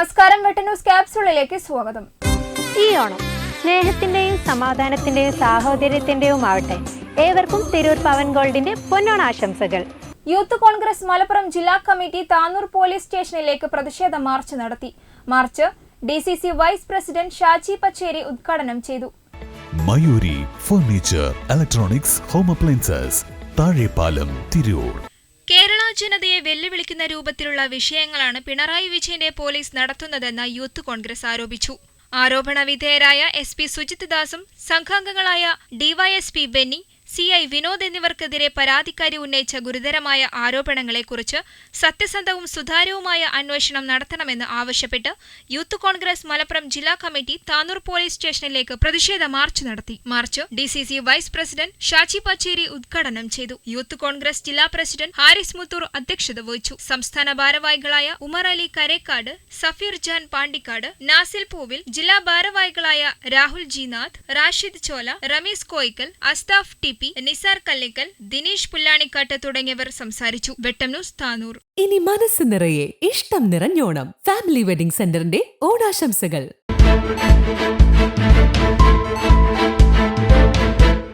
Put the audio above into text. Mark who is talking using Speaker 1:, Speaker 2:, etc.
Speaker 1: നമസ്കാരം വെട്ട ന്യൂസ് ക്യാപ്സൂളിലേക്ക് സ്വാഗതം.
Speaker 2: ഈ ഓണം സ്നേഹത്തിന്റെയും സമാധാനത്തിന്റെയും സാഹോദര്യത്തിന്റെയും ആവട്ടെ ഏവർക്കും തിരൂർ പവൻ ഗോൾഡിന്റെ പൊന്നോണ ആശംസകൾ.
Speaker 1: യൂത്ത് കോൺഗ്രസ് മലപ്പുറം ജില്ലാ കമ്മിറ്റി താനൂർ പോലീസ് സ്റ്റേഷനിലേക്ക് പ്രതിഷേധ മാർച്ച് നടത്തി. March D C C vice president Shaji Pacheri ഉദ്ഘാടനം ചെയ്തു.
Speaker 3: Mayuri furniture electronics home appliances Thazhepalam Tirur.
Speaker 1: ജനതയെ വെല്ലുവിളിക്കുന്ന രൂപത്തിലുള്ള വിഷയങ്ങളാണ് പിണറായി വിജയന്റെ പോലീസ് നടത്തുന്നതെന്ന് യൂത്ത് കോൺഗ്രസ് ആരോപിച്ചു. ആരോപണ വിധേയരായ എസ് പി സുജിത് ദാസും സംഘാംഗങ്ങളായ DYSP Benny C I Vinod എന്നിവർക്കെതിരെ പരാതിക്കാരി ഉന്നയിച്ച ഗുരുതരമായ ആരോപണങ്ങളെക്കുറിച്ച് സത്യസന്ധവും സുതാര്യവുമായ അന്വേഷണം നടത്തണമെന്ന് ആവശ്യപ്പെട്ട് യൂത്ത് കോൺഗ്രസ് മലപ്പുറം ജില്ലാ കമ്മിറ്റി താനൂർ പോലീസ് സ്റ്റേഷനിലേക്ക് പ്രതിഷേധ മാർച്ച് നടത്തി. March D C C vice president Shaji Pacheri ഉദ്ഘാടനം ചെയ്തു. യൂത്ത് കോൺഗ്രസ് ജില്ലാ പ്രസിഡന്റ് ഹാരിസ് മുത്തൂർ അധ്യക്ഷത വഹിച്ചു. സംസ്ഥാന ഭാരവാഹികളായ ഉമർ അലി കരേക്കാട് സഫീർ ജാൻ പാണ്ടിക്കാട് നാസിൽ പൂവിൽ ജില്ലാ ഭാരവാഹികളായ Rahul G Nath Rashid Chola Ramees Koyikkal Asthaf T P Nisar Kallikkal Dinesh Pullanikkattu തുടങ്ങിയവർ സംസാരിച്ചു. വെട്ടം ന്യൂസ് താനൂർ.
Speaker 4: ഇനി മനസ്സ് നിറയെ ഇഷ്ടം നിറഞ്ഞോണം. ഫാമിലി വെഡിംഗ് സെന്ററിന്റെ ഓണാശംസകൾ.